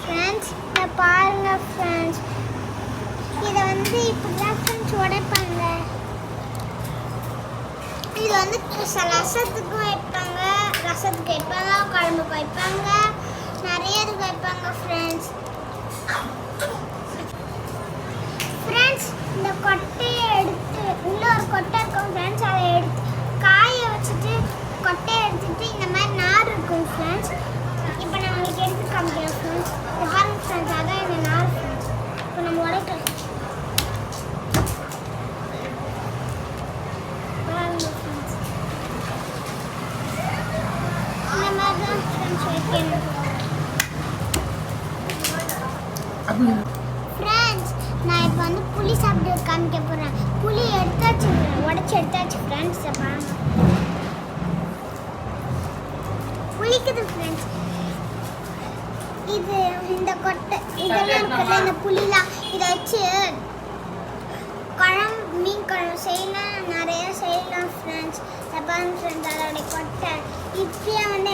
Friends இதை பாருங்கள் friends இதை வந்து இப்படி தான் ஃப்ரெண்ட்ஸ் உடைப்பாங்க. இது வந்து ரசத்துக்கும் வைப்பாங்க. ரசத்துக்கு வைப்பாங்க குழம்புக்கு வைப்பாங்க. நிறைய இதுக்கு வைப்பாங்க ஃப்ரெண்ட்ஸ் ஃப்ரெண்ட்ஸ் இந்த கொட்டையை எடுத்து உள்ள ஒரு கொட்டை இருக்கும் ஃப்ரெண்ட்ஸ் அதை எடுத்து காய வச்சுட்டு கொட்டையை எடுத்துட்டு இந்த மாதிரி நார் இருக்கும் ஃப்ரெண்ட்ஸ் இப்போ நான் உங்களுக்கு எடுத்து காமிக்கிறேன் ஃப்ரெண்ட்ஸ் இது பாருங்க ஃப்ரெண்ட்ஸ் அதான் இந்த நார் ஃப்ரெண்ட்ஸ் இப்போ நம்ம உடைக்கலாம் பாருங்க ஃப்ரெண்ட்ஸ் இந்த மாதிரி தான் ஃப்ரெண்ட்ஸ் நான் இப்போ வந்து புளி சாப்பிட்டு காமிக்க போகிறேன் புளி எடுத்தாச்சு உடச்சி எடுத்தாச்சு ஃப்ரெண்ட்ஸ் புளிக்குது ஃப்ரெண்ட்ஸ் இது இந்த கொட்டை இதெல்லாம் இருக்குல்ல இந்த புளிலாம் இதை வச்சு குழம்பு மீன் குழம்பு செய்யலாம் நிறைய செய்யலாம் ஃப்ரெண்ட்ஸ் பாருங்க ஃப்ரெண்ட்ஸ் அதோடைய கொட்டை. இப்பயே வந்து